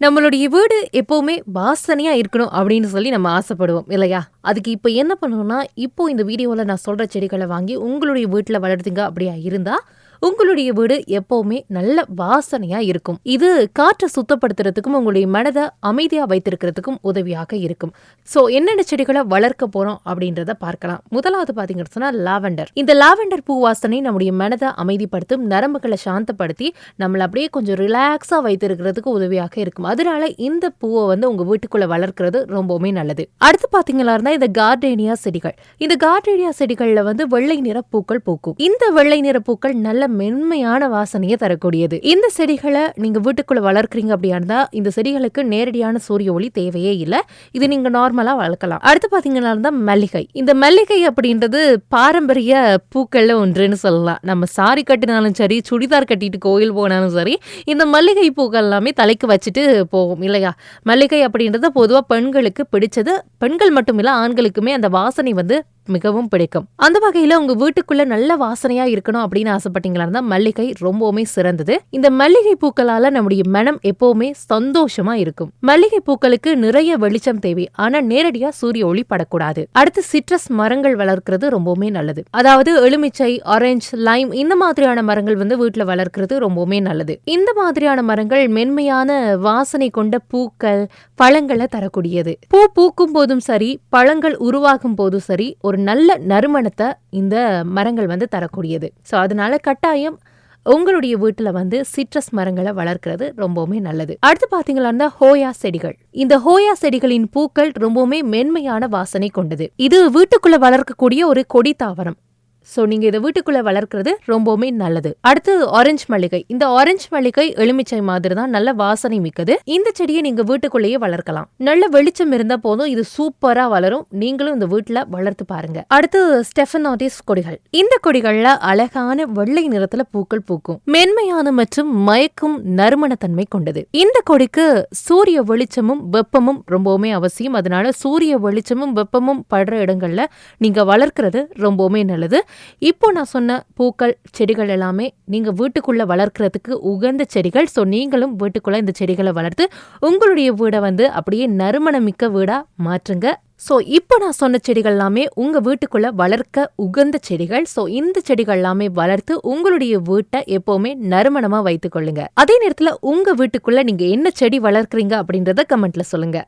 நம்மளுடைய வீடு எப்போவுமே வாசனையா இருக்கணும் அப்படின்னு சொல்லி நம்ம ஆசைப்படுவோம் இல்லையா? அதுக்கு இப்போ என்ன பண்ணணும்னா இப்போ இந்த வீடியோவில் நான் சொல்ற செடிகளை வாங்கி உங்களுடைய வீட்டில் வளர்த்துங்க அப்படியா இருந்தா உங்களுடைய வீடு எப்பவுமே நல்ல வாசனையா இருக்கும். இது காற்றை சுத்தப்படுத்துறதுக்கும் உங்களுடைய மனதை அமைதியா வைத்திருக்கிறதுக்கும் உதவியாக இருக்கும். சோ என்னென்ன செடிகளை வளர்க்க போறோம் அப்படின்றத பார்க்கலாம். முதலாவது பாத்தீங்கன்னு சொன்னா லாவெண்டர். இந்த லாவெண்டர் பூ வாசனை நம்முடைய மனதை அமைதிப்படுத்தும் நரம்புகளை சாந்தப்படுத்தி நம்மளை அப்படியே கொஞ்சம் ரிலாக்ஸா வைத்திருக்கிறதுக்கு உதவியாக இருக்கும். அதனால இந்த பூவை வந்து உங்க வீட்டுக்குள்ள வளர்க்கிறது ரொம்பவுமே நல்லது. அடுத்து பாத்தீங்களா இருந்தா இந்த கார்டேனியா செடிகள். இந்த கார்டேனியா செடிகள்ல வந்து வெள்ளை நிற பூக்கள் பூக்கும். இந்த வெள்ளை நிற பூக்கள் நல்ல மென்மையான வாசனையை தரக்கூடியது. இந்த செடிகளை நீங்க வீட்டுக்குள்ள வளர்க்குறீங்க அப்படியா இந்த செடிகளுக்கு நேரடியான சூரிய ஒளி தேவையே இல்லை. இது நீங்க நார்மலா வளர்க்கலாம். அடுத்து பாத்தீங்கன்னா இருந்தா மல்லிகை. இந்த மல்லிகை அப்படின்றது பாரம்பரிய பூக்கள்ல ஒன்றுன்னு சொல்லலாம். நம்ம சாரி கட்டினாலும் சரி சுடிதார் கட்டிட்டு கோயில் போனாலும் சரி இந்த மல்லிகை பூக்கள் எல்லாமே தலைக்கு வச்சுட்டு போவோம் இல்லையா? மல்லிகை அப்படின்றது பொதுவாக பெண்களுக்கு பிடிச்சது. பெண்கள் மட்டும் இல்லை ஆண்களுக்குமே அந்த வாசனை வந்து மிகவும் பிடிக்கும். அந்த வகையில உங்க வீட்டுக்குள்ள நல்ல வாசனையா இருக்கணும் அப்படின்னு ஆசைப்பட்டீங்களா இருந்தா மல்லிகை ரொம்பவுமே சிறந்தது. இந்த மல்லிகை பூக்களால நம்முடைய மனம் எப்பவுமே சந்தோஷமா இருக்கும். மல்லிகை பூக்களுக்கு நிறைய வெளிச்சம் தேவை. ஆனா நேரடியா சூரிய ஒளி படக்கூடாது. அடுத்து சிட்ரஸ் மரங்கள் வளர்க்கிறது ரொம்பவுமே நல்லது. அதாவது எலுமிச்சை ஆரஞ்சு லைம் இந்த மாதிரியான மரங்கள் வந்து வீட்டுல வளர்க்கிறது ரொம்பவுமே நல்லது. இந்த மாதிரியான மரங்கள் மென்மையான வாசனை கொண்ட பூக்கள் பழங்களை தரக்கூடியது. பூ பூக்கும் போதும் சரி பழங்கள் உருவாகும் போதும் சரி ஒரு நல்ல நறுமணத்தை இந்த மரங்கள் வந்து தரக்கூடியது. ஸோ அதனால கட்டாயம் உங்களுடைய வீட்டில் வந்து சிட்ரஸ் மரங்களை வளர்க்கிறது ரொம்பவுமே நல்லது. அடுத்து பார்த்தீங்கன்னா ஹோயா செடிகள். இந்த ஹோயா செடிகளின் பூக்கள் ரொம்பவுமே மென்மையான வாசனை கொண்டது. இது வீட்டுக்குள்ள வளர்க்கக்கூடிய ஒரு கொடி தாவரம். ஸோ நீங்க இதை வீட்டுக்குள்ள வளர்க்கறது ரொம்பவுமே நல்லது. அடுத்து ஆரஞ்சு மளிகை இந்த ஆரஞ்சு மளிகை எலுமிச்சை மாதிரி தான் நல்ல வாசனை மிக்கது. இந்த செடியை நீங்க வீட்டுக்குள்ளேயே வளர்க்கலாம். நல்ல வெளிச்சம் இருந்தா போதும் இது சூப்பரா வளரும். நீங்களும் இந்த வீட்டுல வளர்த்து பாருங்க. அடுத்து ஸ்டெஃபனாட்டிஸ் கொடிகள். இந்த கொடிகள்ல அழகான வெள்ளை நிறத்துல பூக்கள் பூக்கும். மென்மையான மற்றும் மயக்கும் நறுமணத்தன்மை கொண்டது. இந்த கொடிக்கு சூரிய வெளிச்சமும் வெப்பமும் ரொம்பவுமே அவசியம். அதனால சூரிய வெளிச்சமும் வெப்பமும் படுற இடங்கள்ல நீங்க வளர்க்கறது ரொம்பவுமே நல்லது. இப்போ நான் சொன்ன பூக்கள் செடிகள் எல்லாமே நீங்க வீட்டுக்குள்ள வளர்க்கறதுக்கு உகந்த செடிகள். ஸோ நீங்களும் வீட்டுக்குள்ள இந்த செடிகளை வளர்த்து உங்களுடைய வீடை வந்து அப்படியே நறுமணமிக்க வீடா மாற்றுங்க. ஸோ இப்போ நான் சொன்ன செடிகள் எல்லாமே உங்க வீட்டுக்குள்ள வளர்க்க உகந்த செடிகள். ஸோ இந்த செடிகள் எல்லாமே வளர்த்து உங்களுடைய வீட்டை எப்போவுமே நறுமணமா வைத்துக்கொள்ளுங்க. அதே நேரத்தில் உங்க வீட்டுக்குள்ள நீங்க என்ன செடி வளர்க்குறீங்க அப்படின்றத கமெண்ட்ல சொல்லுங்க.